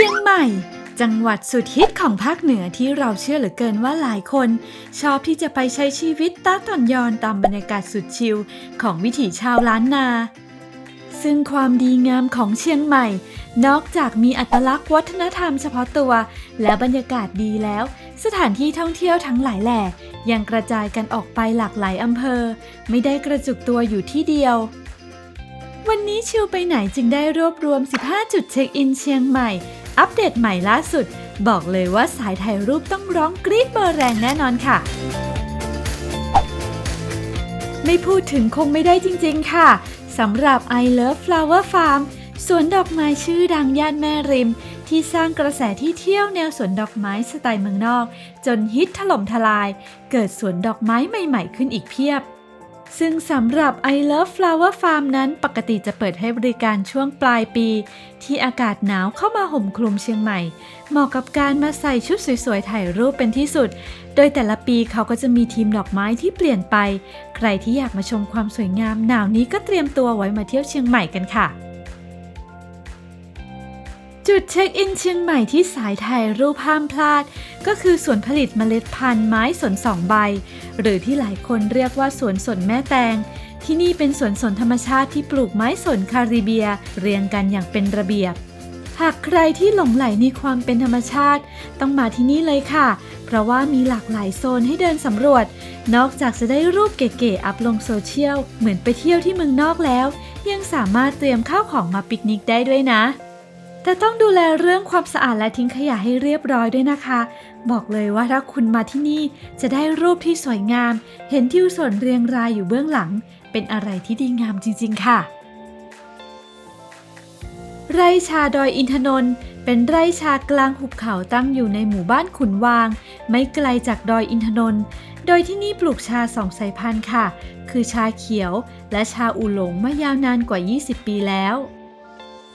ชียงใหม่ จังหวัดสุดฮิตของภาคเหนือที่เราเชื่อเหลือเกินว่าหลายคน ชอบที่จะไปใช้ชีวิตตาตอนยอนตามบรรยากาศสุดชิลของวิถีชาวล้านนา ซึ่งความดีงามของเชียงใหม่ นอกจากมีอัตลักษณ์วัฒนธรรมเฉพาะตัว และบรรยากาศดีแล้ว สถานที่ท่องเที่ยวทั้งหลายแหล่ยังกระจายกันออกไปหลากหลายอำเภอ ไม่ได้กระจุกตัวอยู่ที่เดียววันนี้ชิวไปไหนจึงได้รวบรวม 15 จุดเช็คอินเชียงใหม่ อัปเดตใหม่ล่าสุด บอกเลยว่าสายถ่ายรูปต้องร้องกรี๊ดเบอร์แรงแน่นอนค่ะ ไม่พูดถึงคงไม่ได้จริงๆค่ะสำหรับ I Love Flower Farm สวนดอกไม้ชื่อดังย่านแม่ริม ที่สร้างกระแสที่เที่ยวแนวสวนดอกไม้สไตล์เมืองนอก จนฮิตถล่มทลาย เกิดสวนดอกไม้ใหม่ๆขึ้นอีกเพียบ ซึ่งสำหรับ I Love Flower Farm นั้นปกติจะเปิดให้บริการช่วงปลายปี ที่อากาศหนาวเข้ามาห่มคลุมเชียงใหม่ เหมาะกับการมาใส่ชุดสวยๆ ถ่ายรูปเป็นที่สุด โดยแต่ละปีเขาก็จะมีทีมดอกไม้ที่เปลี่ยนไป ใครที่อยากมาชมความสวยงามหนาวนี้ก็เตรียมตัวไว้มาเที่ยวเชียงใหม่กันค่ะ จุดเช็คอินเชียงใหม่ที่สายถ่ายรูปห้ามพลาด ก็คือสวนผลิตเมล็ดพันธุ์ไม้สนสองใบ หรือที่หลายคนเรียกว่าสวนสนแม่แตง ที่นี่เป็นสวนสนธรรมชาติที่ปลูกไม้สนคาริเบีย เรียงกันอย่างเป็นระเบียบ หากใครที่หลงไหลในความเป็นธรรมชาติ ต้องมาที่นี่เลยค่ะ เพราะว่ามีหลากหลายโซนให้เดินสำรวจ นอกจากจะได้รูปเก๋ๆอัพลงโซเชียลเหมือนไปเที่ยวที่เมืองนอกแล้ว ยังสามารถเตรียมข้าวของมาปิกนิกได้ด้วยนะ แต่ต้องดูแลเรื่องความสะอาดและทิ้งขยะให้เรียบร้อยด้วยนะคะ บอกเลยว่าถ้าคุณมาที่นี่จะได้รูปที่สวยงาม เห็นทิวสวนเรียงรายอยู่เบื้องหลัง เป็นอะไรที่ดีงามจริง ๆ ค่ะ ไร่ชาดอยอินทนนท์เป็นไร่ชากลางหุบเขาตั้งอยู่ในหมู่บ้านขุนวาง ไม่ไกลจากดอยอินทนนท์โดยที่นี่ปลูกชาสองสายพันธุ์ค่ะ คือชาเขียวและชาอูหลงมายาวนานกว่า 20 ปีแล้ว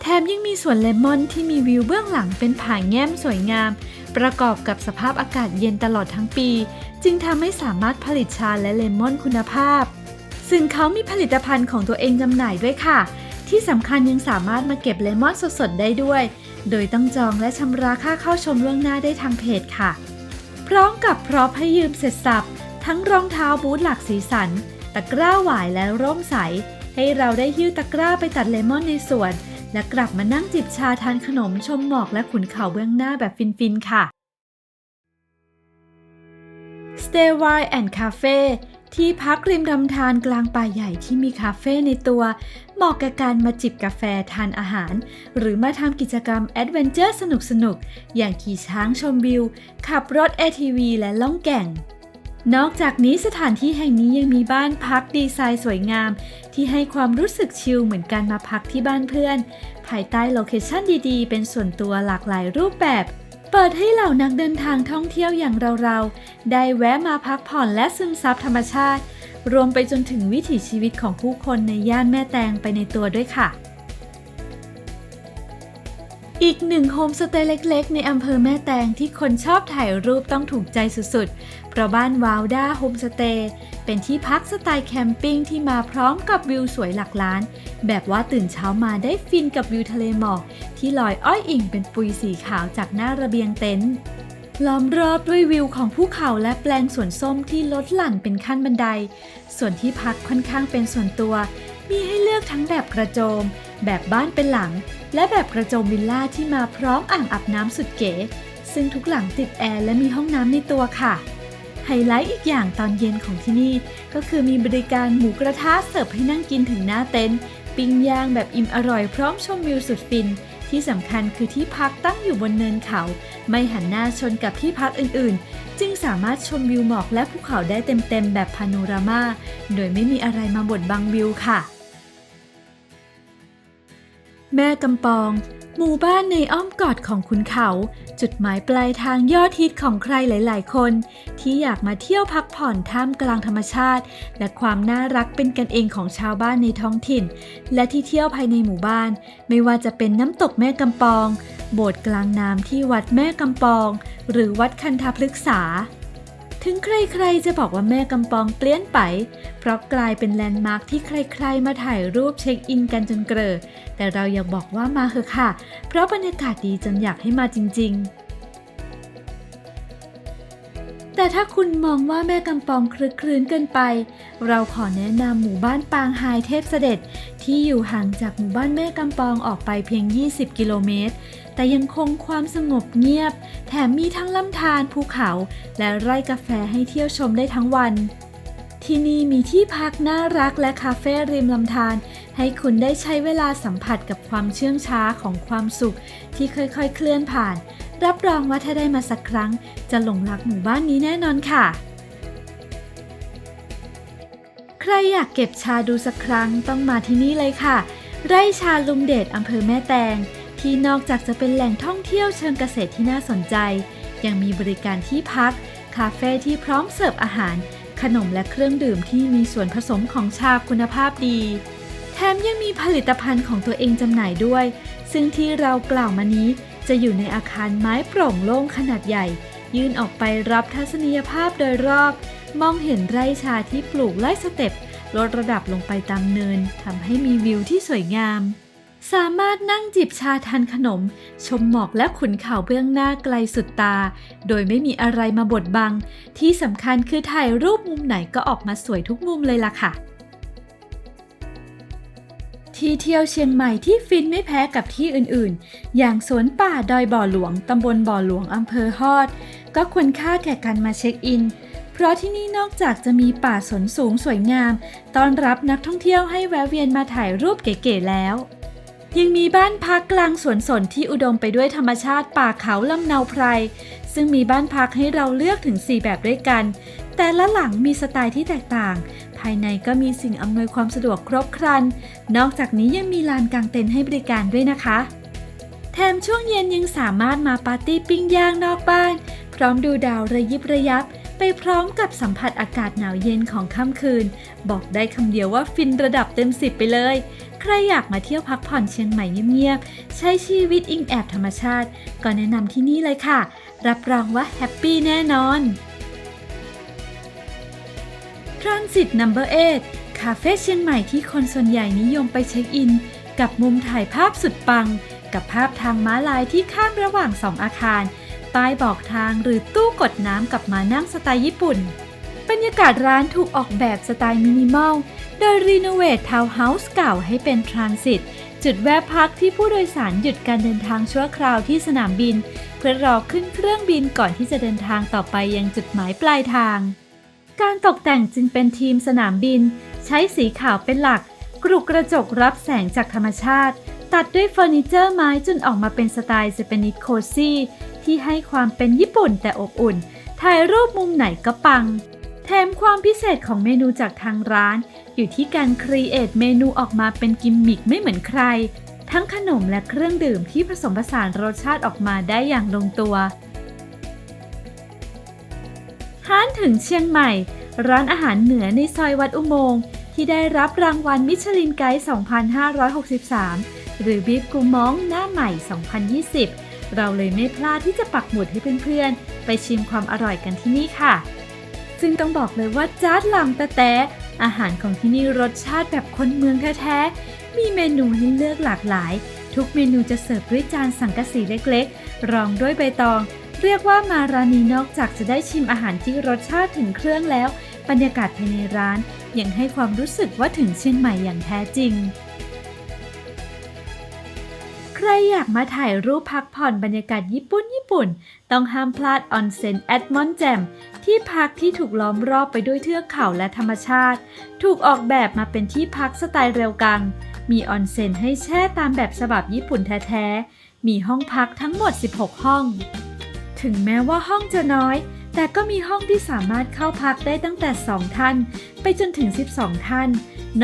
แถมยังมีสวนเลมอนที่มีวิวเบื้องหลังเป็นผาแง้มสวยงาม ประกอบกับสภาพอากาศเย็นตลอดทั้งปี จึงทำให้สามารถผลิตชาและเลมอนคุณภาพ ซึ่งเขามีผลิตภัณฑ์ของตัวเองจำหน่ายด้วยค่ะ ที่สำคัญยังสามารถมาเก็บเลมอนสดๆได้ด้วย โดยต้องจองและชำระค่าเข้าชมล่วงหน้าได้ทางเพจค่ะ พร้อมกับพร็อพให้ยืมเสร็จสับทั้งรองเท้าบูทหลากสีสัน ตะกร้าหวายและร่มใส ให้เราได้หิ้วตะกร้าไปตัดเลมอนในสวน และกลับมานั่งจิบชาทานขนมชมหมอกและขุนเขาเบื้องหน้าแบบฟินๆค่ะ Stay Wine and Cafe ที่พักริมลำธารกลางป่าใหญ่ที่มีคาเฟ่ในตัวเหมาะกับการมาจิบกาแฟทานอาหาร หรือมาทำกิจกรรมแอดเวนเจอร์สนุกๆ อย่างขี่ช้างชมวิว ขับรถ ATV และล่องแก่ง นอกจากนี้สถานที่แห่งนี้ยังมีบ้านพักดีไซน์สวยงาม ที่ให้ความรู้สึกชิลเหมือนการมาพักที่บ้านเพื่อน ภายใต้โลเคชั่นดีๆ เป็นส่วนตัวหลากหลายรูปแบบ เปิดให้เหล่านักเดินทางท่องเที่ยวอย่างเราๆ ได้แวะมาพักผ่อนและซึมซับธรรมชาติ รวมไปจนถึงวิถีชีวิตของผู้คนในย่านแม่แตงไปในตัวด้วยค่ะ อีกหนึ่งโฮมสเตย์เล็ก ๆ ในอำเภอแม่แตงที่คนชอบถ่ายรูปต้องถูกใจสุดๆ เพราะบ้านวาวด้าโฮมสเตย์เป็นที่พักสไตล์แคมปิ้งที่มาพร้อมกับวิวสวยหลักล้าน แบบว่าตื่นเช้ามาได้ฟินกับวิวทะเลหมอก ที่ลอยอ้อยอิ่งเป็นปุยสีขาวจากหน้าระเบียงเต็นท์ล้อมรอบด้วยวิวของภูเขาและแปลงสวนส้มที่ลดหลั่นเป็นขั้นบันได ส่วนที่พักค่อนข้างเป็นส่วนตัว มีให้เลือกทั้งแบบกระโจม แบบบ้านเป็นหลัง และแบบกระโจมวิลล่าที่มาพร้อมอ่างอาบน้ำสุดเก๋ ซึ่งทุกหลังติดแอร์และมีห้องน้ำในตัวค่ะ ไฮไลท์อีกอย่างตอนเย็นของที่นี่ ก็คือมีบริการหมูกระทะเสิร์ฟให้นั่งกินถึงหน้าเต็นท์ปิ้งย่างแบบอิ่มอร่อยพร้อมชมวิวสุดฟิน ที่สำคัญคือที่พักตั้งอยู่บนเนินเขา ไม่หันหน้าชนกับที่พักอื่นๆ จึงสามารถชมวิวหมอกและภูเขาได้เต็มๆแบบพาโนรามา โดยไม่มีอะไรมาบดบังวิวค่ะ แม่กำปอง หมู่บ้านในอ้อมกอดของคุณเขา จุดหมายปลายทางยอดฮิตของใครหลาย ๆ คน ที่อยากมาเที่ยวพักผ่อนท่ามกลางธรรมชาติ และความน่ารักเป็นกันเองของชาวบ้านในท้องถิ่น และที่เที่ยวภายในหมู่บ้าน ไม่ว่าจะเป็นน้ำตกแม่กำปอง โบสถ์กลางน้ำที่วัดแม่กำปอง หรือวัดคันธพฤกษา ถึงใครๆจะบอกว่าแม่กำปองเปลี่ยนไป เพราะกลายเป็นแลนด์มาร์คที่ใครๆ มาถ่ายรูปเช็คอินกันจนเกลอแต่เราอยากบอกว่ามาเถอะค่ะ เพราะบรรยากาศดีจนอยากให้มาจริง ๆ ถ้าคุณมองว่าแม่กำปองคลึกคลื้นเกินไป เราขอแนะนำหมู่บ้านปางไฮเทพเสด็จ ที่อยู่ห่างจากหมู่บ้านแม่กำปองออกไปเพียง 20 กิโลเมตร แต่ยังคงความสงบเงียบ แถมมีทั้งลำธารภูเขา และไร่กาแฟให้เที่ยวชมได้ทั้งวันที่นี่มีที่พักน่ารักและคาเฟ่ริมลำธารให้คุณได้ใช้เวลาสัมผัสกับความเชื่องช้าของความสุขที่ค่อยๆเคลื่อนผ่าน รับรองว่าถ้าได้มาสักครั้ง จะหลงรักหมู่บ้านนี้แน่นอนค่ะ ใครอยากเก็บชาดูสักครั้งต้องมาที่นี่เลยค่ะ ไร่ชาลุงเดชอำเภอแม่แตง ที่นอกจากจะเป็นแหล่งท่องเที่ยวเชิงเกษตรที่น่าสนใจ ยังมีบริการที่พัก คาเฟ่ที่พร้อมเสิร์ฟอาหาร ขนมและเครื่องดื่มที่มีส่วนผสมของชาคุณภาพดี แถมยังมีผลิตภัณฑ์ของตัวเองจำหน่ายด้วย ซึ่งที่เรากล่าวมานี้ จะอยู่ในอาคารไม้โปร่งโล่งขนาดใหญ่ ยื่นออกไปรับทัศนียภาพโดยรอบ มองเห็นไร่ชาที่ปลูกไล่สเต็ปลดระดับลงไปตามเนินทำให้มีวิวที่สวยงาม สามารถนั่งจิบชาทานขนม ชมหมอกและขุนเขาเบื้องหน้าไกลสุดตา โดยไม่มีอะไรมาบดบัง ที่สำคัญคือถ่ายรูปมุมไหนก็ออกมาสวยทุกมุมเลยล่ะค่ะ ที่เที่ยวเชียงใหม่ที่ฟินไม่แพ้กับที่อื่นๆ อย่างสวนป่าดอยบ่อหลวง ตำบลบ่อหลวง อำเภอฮอด ก็ควรค่าแก่การมาเช็คอิน เพราะที่นี่นอกจากจะมีป่าสนสูงสวยงาม ต้อนรับนักท่องเที่ยวให้แวะเวียนมาถ่ายรูปเก๋ๆแล้ว ยังมีบ้านพักกลางสวนสนที่อุดมไปด้วยธรรมชาติป่าเขาลำเนาไพร ซึ่งมีบ้านพักให้เราเลือกถึง 4 แบบด้วยกัน แต่ละหลังมีสไตล์ที่แตกต่าง ภายในก็มีสิ่งอำนวยความสะดวกครบครัน นอกจากนี้ยังมีลานกางเต็นท์ให้บริการด้วยนะคะ แถมช่วงเย็นยังสามารถมาปาร์ตี้ปิ้งย่างนอกบ้าน พร้อมดูดาวระยิบระยับ ไปพร้อมกับสัมผัสอากาศหนาวเย็นของค่ำคืน บอกได้คำเดียวว่าฟินระดับเต็มสิบไปเลย ใครอยากมาเที่ยวพักผ่อนเชียงใหม่เงียบๆ ใช้ชีวิตอิงแอบธรรมชาติ ก็แนะนำที่นี่เลยค่ะ รับรองว่าแฮปปี้แน่นอน Transit Number 8คาเฟ่เชียงใหม่ที่คนส่วนใหญ่นิยมไปเช็คอิน กับมุมถ่ายภาพสุดปัง กับภาพทางม้าลายที่ข้ามระหว่างสองอาคาร ป้ายบอกทางหรือตู้กดน้ำกับมานั่งสไตล์ญี่ปุ่น บรรยากาศร้านถูกออกแบบสไตล์มินิมอล โดยรีโนเวททาวน์เฮาส์เก่าให้เป็นทรานสิตจุดแวะพักที่ผู้โดยสารหยุดการเดินทางชั่วคราวที่สนามบิน เพื่อรอขึ้นเครื่องบินก่อนที่จะเดินทางต่อไปยังจุดหมายปลายทาง การตกแต่งจึงเป็นทีมสนามบิน ใช้สีขาวเป็นหลัก กรุกระจกรับแสงจากธรรมชาติ ตัดด้วยเฟอร์นิเจอร์ไม้จนออกมาเป็นสไตล์เจแปนิสโคซี่ที่ให้ความเป็นญี่ปุ่นแต่อบอุ่น ถ่ายรูปมุมไหนก็ปัง แถมความพิเศษของเมนูจากทางร้าน อยู่ที่การครีเอทเมนูออกมาเป็นกิมมิคไม่เหมือนใคร ทั้งขนมและเครื่องดื่มที่ผสมผสานรสชาติออกมาได้อย่างลงตัวห้านถึงเชียงใหม่ ร้านอาหารเหนือในซอยวัดอุโมงค์ที่ได้รับรางวัลมิชลินไกด์ 2563 หรือบีฟกูมองหน้าใหม่ 2020 เราเลยไม่พลาดที่จะปักหมุดให้เพื่อนๆ ไปชิมความอร่อยกันที่นี่ค่ะ ซึ่งต้องบอกเลยว่าจ้าดลำแต่แต่อาหารของที่นี่รสชาติแบบคนเมืองแท้ๆ มีเมนูให้เลือกหลากหลาย ทุกเมนูจะเสิร์ฟด้วยจานสังกะสีเล็กๆ รองด้วยใบตอง เรียกว่ามารานีนอกจากจะได้ชิมอาหารที่รสชาติถึงเครื่องแล้ว บรรยากาศภายในร้านยังให้ความรู้สึกว่าถึงเชียงใหม่อย่างแท้จริง รอยากมาถ่ายรูปพักผ่อนบรรยากาศญี่ปุ่นญี่ปุ่น ต้องห้ามพลาดออนเซ็นแอดมอนแจมที่พักที่ถูกล้อมรอบไปด้วยเทือกเขาและธรรมชาติ ถูกออกแบบมาเป็นที่พักสไตล์เร็วกัง มีออนเซ็นให้แช่ตามแบบฉบับญี่ปุ่นแท้ๆ มีห้องพักทั้งหมด 16 ห้อง ถึงแม้ว่าห้องจะน้อย แต่ก็มีห้องที่สามารถเข้าพักได้ตั้งแต่ 2 ท่าน ไปจนถึง 12 ท่าน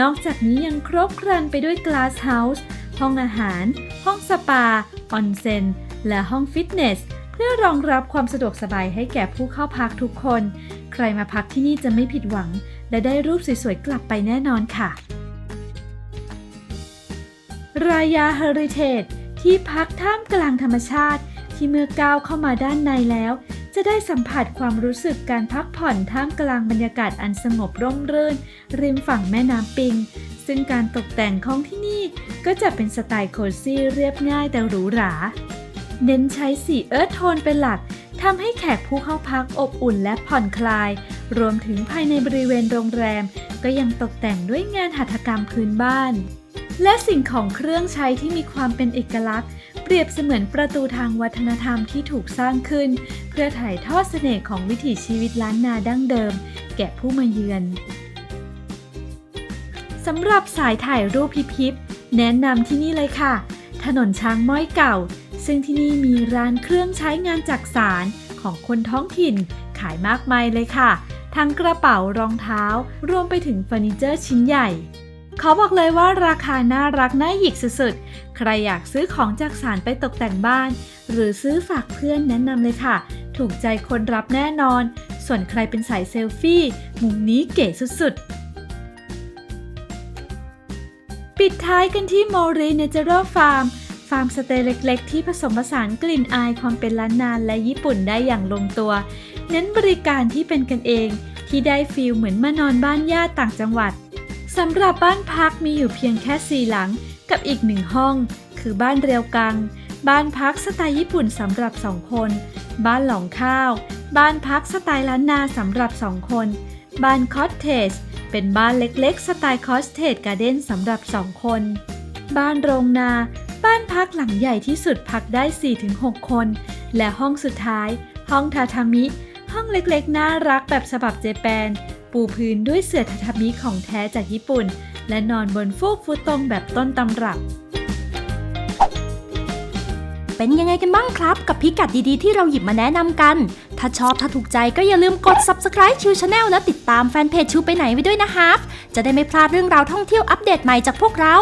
นอกจากนี้ยังครบครันไปด้วย Glass House ห้องอาหาร ห้องสปา ออนเซ็น และห้องฟิตเนส เพื่อรองรับความสะดวกสบายให้แก่ผู้เข้าพักทุกคน ใครมาพักที่นี่จะไม่ผิดหวัง และได้รูปสวยๆ กลับไปแน่นอนค่ะ รายาเฮริเทจที่พักท่ามกลางธรรมชาติ ที่เมื่อก้าวเข้ามาด้านในแล้ว จะได้สัมผัสความรู้สึกการพักผ่อนท่ามกลางบรรยากาศอันสงบร่มรื่น ริมฝั่งแม่น้ำปิง ซึ่งการตกแต่งของที่นี่ก็จะเป็นสไตล์โคซี่เรียบง่ายแต่หรูหรา เน้นใช้สีเอิร์ธโทนเป็นหลักทำให้แขกผู้เข้าพักอบอุ่นและผ่อนคลาย รวมถึงภายในบริเวณโรงแรม ก็ยังตกแต่งด้วยงานหัตถกรรมพื้นบ้าน และสิ่งของเครื่องใช้ที่มีความเป็นเอกลักษณ์ เปรียบเสมือนประตูทางวัฒนธรรมที่ถูกสร้างขึ้น เพื่อถ่ายทอดเสน่ห์ของวิถีชีวิตล้านนาดั้งเดิม แก่ผู้มาเยือน สำหรับสายถ่ายรูปพิพิบแนะนำที่นี่เลยค่ะ ถนนช้างม้อยเก่า ซึ่งที่นี่มีร้านเครื่องใช้งานจักสารของคนท้องถิ่น ขายมากมายเลยค่ะ ทั้งกระเป๋ารองเท้า รวมไปถึงเฟอร์นิเจอร์ชิ้นใหญ่ ขอบอกเลยว่าราคาน่ารักน่าหยิกสุดๆ ใครอยากซื้อของจากสารไปตกแต่งบ้าน หรือซื้อฝากเพื่อนแนะนำเลยค่ะ ถูกใจคนรับแน่นอน ส่วนใครเป็นสายเซลฟี่ มุมนี้เก๋สุดๆ ปิดท้ายกันที่โมรีเนเจอรัลฟาร์มฟาร์มสเตย์เล็ก ๆ ที่ผสมผสานกลิ่นอายความเป็นล้านนาและญี่ปุ่นได้อย่างลงตัว เน้นบริการที่เป็นกันเอง ที่ได้ฟีลเหมือนมานอนบ้านญาติต่างจังหวัดสำหรับบ้านพักมีอยู่เพียงแค่สี่หลังกับอีกหนึ่งห้อง คือบ้านเรียวกัง บ้านพักสไตล์ญี่ปุ่นสำหรับสองคน บ้านหลองข้าว บ้านพักสไตล์ล้านนาสำหรับสองคน บ้านคอสเทจ เป็นบ้านเล็กๆ สไตล์คอสเทจการ์เด้นสำหรับสองคน บ้านโรงนา บ้านพักหลังใหญ่ที่สุดพักได้ 4-6 คน และห้องสุดท้าย ห้องทาทามิ ห้องเล็กๆ น่ารักแบบฉบับเจแปน ปูพื้นด้วยเสื่อทาทามิของแท้จากญี่ปุ่น และนอนบนฟูกฟุตตรงแบบต้นตำรับเป็นยังไงกันบ้างครับ กับพิกัดดีๆ ที่เราหยิบมาแนะนำกัน ถ้าชอบถ้าถูกใจก็อย่าลืมกด subscribe ชิวชาแนลและติดตามแฟนเพจชิวไปไหนไว้ด้วยนะครับ จะได้ไม่พลาดเรื่องราวท่องเที่ยวอัปเดตใหม่จากพวกเรา